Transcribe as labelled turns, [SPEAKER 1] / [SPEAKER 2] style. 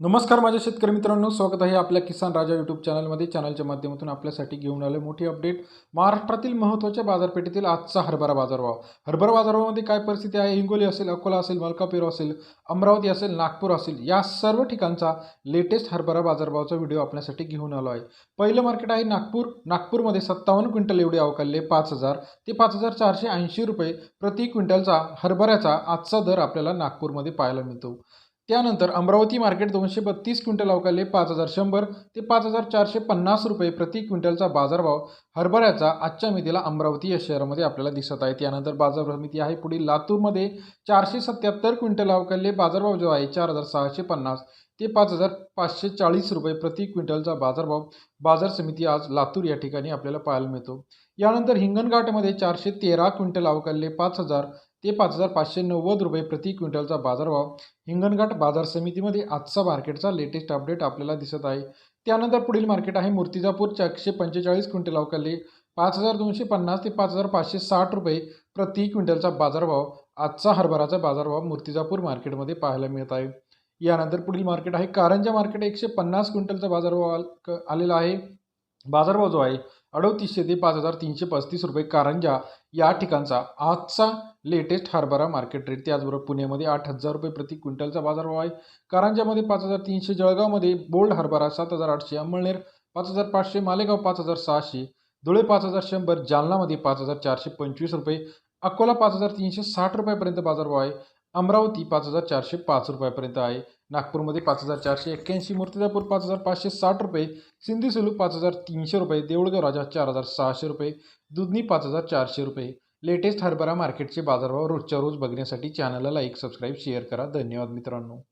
[SPEAKER 1] नमस्कार माझ्या शेतकरी मित्रांनो स्वागत आहे आपल्या किसान राजा यूट्यूब चॅनलमध्ये. चॅनलच्या माध्यमातून आपल्यासाठी घेऊन आले मोठी अपडेट महाराष्ट्रातील महत्त्वाच्या बाजारपेठेतील आजचा हरभरा बाजारभाव. हरभरा बाजारभावामध्ये काय परिस्थिती आहे? हिंगोली असेल अकोला असेल मलकापूर असेल अमरावती असेल नागपूर असेल या सर्व ठिकाणचा लेटेस्ट हरभरा बाजारभावाचा व्हिडिओ आपल्यासाठी घेऊन आलो आहे पहिलं मार्केट आहे नागपूर. नागपूरमध्ये सत्तावन्न क्विंटल एवढे अवकालले पाच हजार. ते पाच हजार चारशे ऐंशी रुपये प्रति क्विंटलचा हरभऱ्याचा आजचा दर आपल्याला नागपूरमध्ये पाहायला मिळतो. त्यानंतर अमरावती मार्केट दोनशे बत्तीस क्विंटल अवकाले पाच हजार शंभर. ते पाच हजार चारशे पन्नास रुपये प्रति क्विंटलचा बाजारभाव हरभऱ्याचा आजच्या मितीला अमरावती या शहरामध्ये आपल्याला दिसत आहे. त्यानंतर बाजार समिती आहे. पुढील लातूरमध्ये चारशे सत्याहत्तर क्विंटल अवकाले बाजारभाव जो आहे चार हजार सहाशे पन्नास. ते पाच हजार पाचशे चाळीस रुपये प्रति क्विंटलचा बाजारभाव बाजार समिती आज लातूर या ठिकाणी आपल्याला पाहायला मिळतो. यानंतर हिंगणघाटमध्ये चारशे तेरा क्विंटल अवकाले पाच हजार ते पाच हजार पाचशे नव्वद रुपये प्रति क्विंटलचा बाजारभाव हिंगणघाट बाजार समितीमध्ये आजचा मार्केटचा लेटेस्ट अपडेट आपल्याला दिसत आहे. त्यानंतर पुढील मार्केट आहे मूर्तिजापूर चारशे पंचेचाळीस क्विंटल अवकाले. पाच हजार दोनशे पन्नास ते पाच हजार पाचशे साठ रुपये प्रति क्विंटलचा बाजारभाव आजचा हरभराचा बाजारभाव मूर्तिजापूर मार्केटमध्ये पाहायला मिळत आहे. यानंतर पुढील मार्केट आहे. कारंजा मार्केट एकशे पन्नास क्विंटलचा बाजारभाव क- आलेला आहे. बाजारभाव जो आहे अडोतीसशे ते पाच हजार तीनशे पस्तीस रुपये कारंजा या ठिकाणचा आजचा लेटेस्ट हरभरा मार्केट रेट त्याचबरोबर पुण्यामध्ये आठ हजार रुपये प्रति क्विंटलचा बाजारभाव आहे. कारंजामध्ये पाच हजार तीनशे जळगावमध्ये बोल्ड हरभरा सात हजार आठशे अंमळनेर पाच हजार पाचशे मालेगाव पाच हजार सहाशे धुळे पाच हजार शंभर जालनामध्ये पाच हजार चारशे पंचवीस रुपये अकोला पाच हजार तीनशे साठ रुपयापर्यंत बाजारभाव आहे. अमरावती पाच हजार चारशे पाच रुपयापर्यंत आहे. नागपूरमध्ये पाच हजार चारशे एक्क्याऐंशी मूर्तिजापूर पाच हजार पाचशे साठ रुपये सिंधी सुलूक पाच हजार तीनशे रुपये देऊळगाव राजा चार हजार सहाशे रुपये दुधनी पाच हजार चारशे रुपये. लेटेस्ट हरभरा मार्केटचे बाजारभाव रोजच्या रोज बघण्यासाठी चॅनलला लाईक सबस्क्राईब शेअर करा. धन्यवाद मित्रांनो.